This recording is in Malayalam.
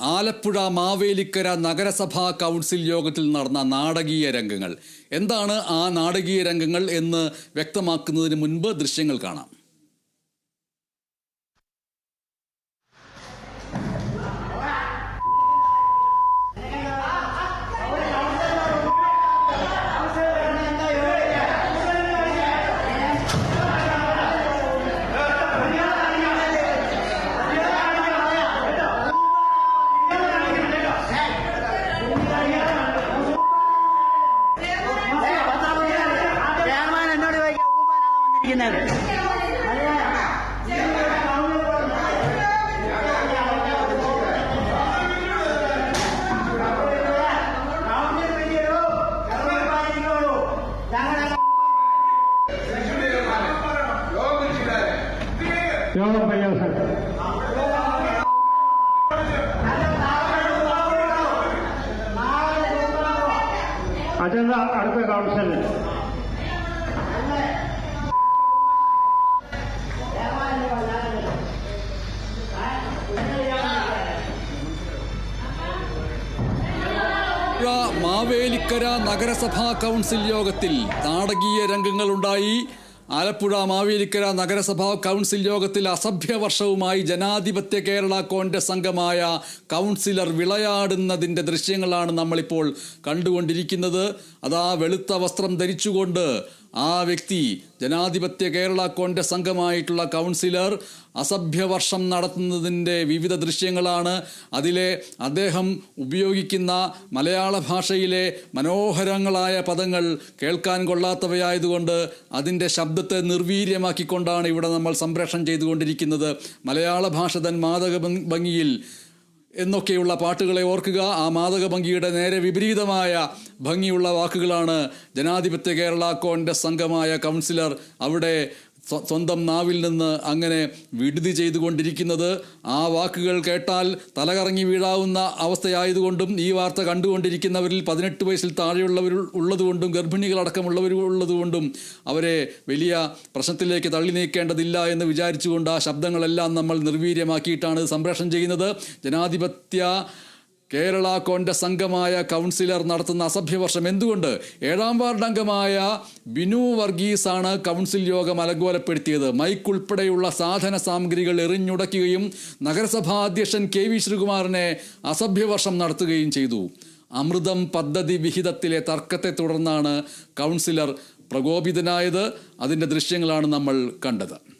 ആലപ്പുഴ മാവേലിക്കര നഗരസഭാ കൗൺസിൽ യോഗത്തിൽ നടന്ന നാടകീയ രംഗങ്ങൾ. എന്താണ് ആ നാടകീയ രംഗങ്ങൾ എന്ന് വ്യക്തമാക്കുന്നതിന് മുൻപ് ദൃശ്യങ്ങൾ കാണാം. ഊബാരാണ് വന്നിരിക്കുന്നത് യോഗം പര്യാവസാനം അജണ്ട അടുത്ത കൗൺസിലിൽ ആലപ്പുഴ മാവേലിക്കര നഗരസഭാ കൗൺസിൽ യോഗത്തിൽ നാടകീയ രംഗങ്ങളുണ്ടായി. ആലപ്പുഴ മാവേലിക്കര നഗരസഭാ കൗൺസിൽ യോഗത്തിൽ അസഭ്യ വർഷവുമായി ജനാധിപത്യ കേരള കോൺഗ്രസ് അംഗമായ കൗൺസിലർ വിളയാടുന്നതിന്റെ ദൃശ്യങ്ങളാണ് നമ്മളിപ്പോൾ കണ്ടുകൊണ്ടിരിക്കുന്നത്. അതാ വെളുത്ത വസ്ത്രം ധരിച്ചുകൊണ്ട് ആ വ്യക്തി ജനാധിപത്യ കേരള കോൺഗ്രസ് അംഗമായിട്ടുള്ള കൗൺസിലർ അസഭ്യവർഷം നടത്തുന്നതിന്റെ വിവിധ ദൃശ്യങ്ങളാണ്. അതിലെ അദ്ദേഹം ഉപയോഗിക്കുന്ന മലയാള ഭാഷയിലെ മനോഹരങ്ങളായ പദങ്ങൾ കേൾക്കാൻ കൊള്ളാത്തവയായതുകൊണ്ട് അതിന്റെ ശബ്ദത്തെ നിർവീര്യമാക്കിക്കൊണ്ടാണ് ഇവിടെ നമ്മൾ സംപ്രേഷണം ചെയ്തുകൊണ്ടിരിക്കുന്നത്. മലയാള ഭാഷ തൻ മാതക ഭംഗിയിൽ എന്നൊക്കെയുള്ള പാട്ടുകളെ ഓർക്കുക. ആ മാതക ഭംഗിയുടെ നേരെ വിപരീതമായ ഭംഗിയുള്ള വാക്കുകളാണ് ജനാധിപത്യ കേരള കോൺഗ്രസ് അംഗമായ കൗൺസിലർ അവിടെ സ്വന്തം നാവിൽ നിന്ന് അങ്ങനെ വിടുതി ചെയ്തുകൊണ്ടിരിക്കുന്നത്. ആ വാക്കുകൾ കേട്ടാൽ തലകറങ്ങി വീഴാവുന്ന അവസ്ഥയായതുകൊണ്ടും ഈ വാർത്ത കണ്ടുകൊണ്ടിരിക്കുന്നവരിൽ പതിനെട്ട് വയസ്സിൽ താഴെയുള്ളവർ ഉള്ളതുകൊണ്ടും ഗർഭിണികളടക്കമുള്ളവർ ഉള്ളതുകൊണ്ടും അവരെ വലിയ പ്രശ്നത്തിലേക്ക് തള്ളി നീക്കേണ്ടതില്ല എന്ന് വിചാരിച്ചുകൊണ്ട് ആ ശബ്ദങ്ങളെല്ലാം നമ്മൾ നിർവീര്യമാക്കിയിട്ടാണ് സംപ്രേഷണം ചെയ്യുന്നത്. ജനാധിപത്യ കേരള കോൺഗ്രസ് അംഗമായ കൗൺസിലർ നടത്തുന്ന അസഭ്യവർഷം എന്തുകൊണ്ട്? ഏഴാം വാർഡ് അംഗമായ ബിനു വർഗീസാണ് കൗൺസിൽ യോഗം അലങ്കോലപ്പെടുത്തിയത്. മൈക്ക് ഉൾപ്പെടെയുള്ള സാധന സാമഗ്രികൾ എറിഞ്ഞുടയ്ക്കുകയും നഗരസഭാ അധ്യക്ഷൻ കെ വി ശ്രീകുമാറിനെ അസഭ്യവർഷം നടത്തുകയും ചെയ്തു. അമൃതം പദ്ധതി വിഹിതത്തിലെ തർക്കത്തെ തുടർന്നാണ് കൗൺസിലർ പ്രകോപിതനായത്. അതിന്റെ ദൃശ്യങ്ങളാണ് നമ്മൾ കണ്ടത്.